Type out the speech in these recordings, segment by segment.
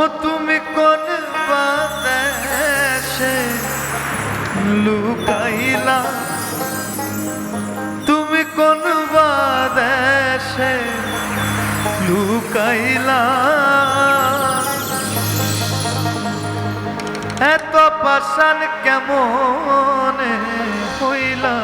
ও তুমি কোন বাতাসে লুকাইলা? তুমি কোন বাতাসে লুকাইলা? এত পাশান কেমন হইলা?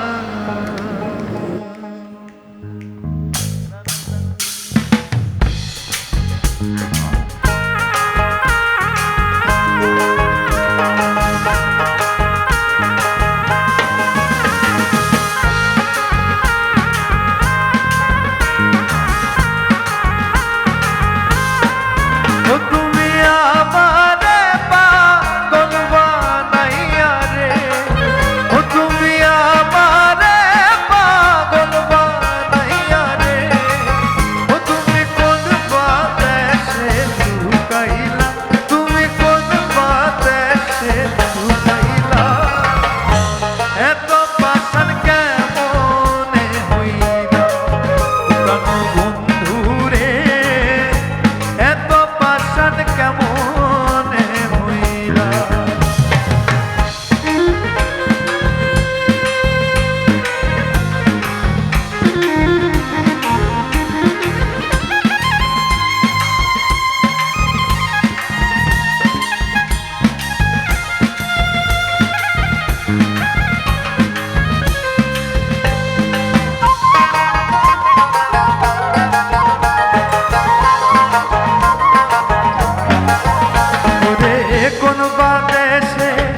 বাদেশে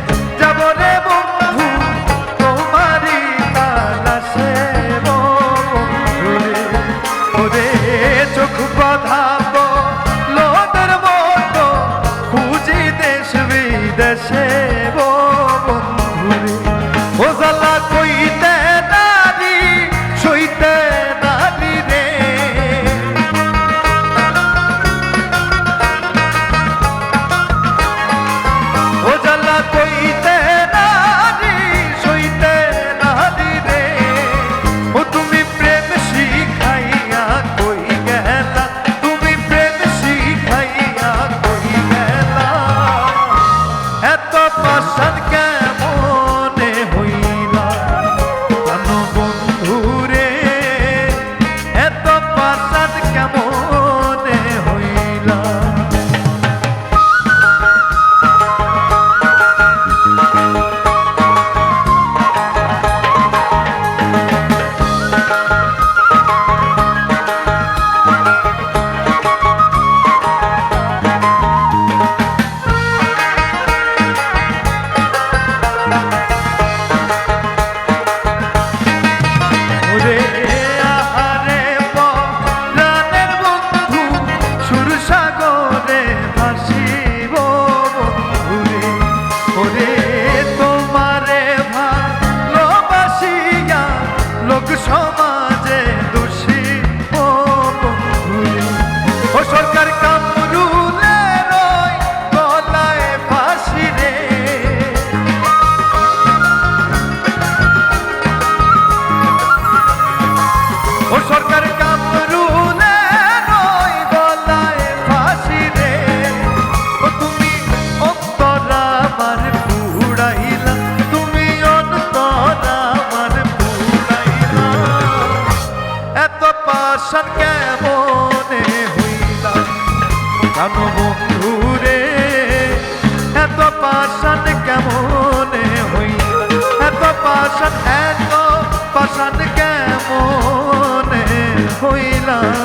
Chicago. সংসার কেমনে হইলাম কেন বন্ধু রে এত পাশান কেমনে হইলাম এত পাশান এত পাশান কেমনে হইলাম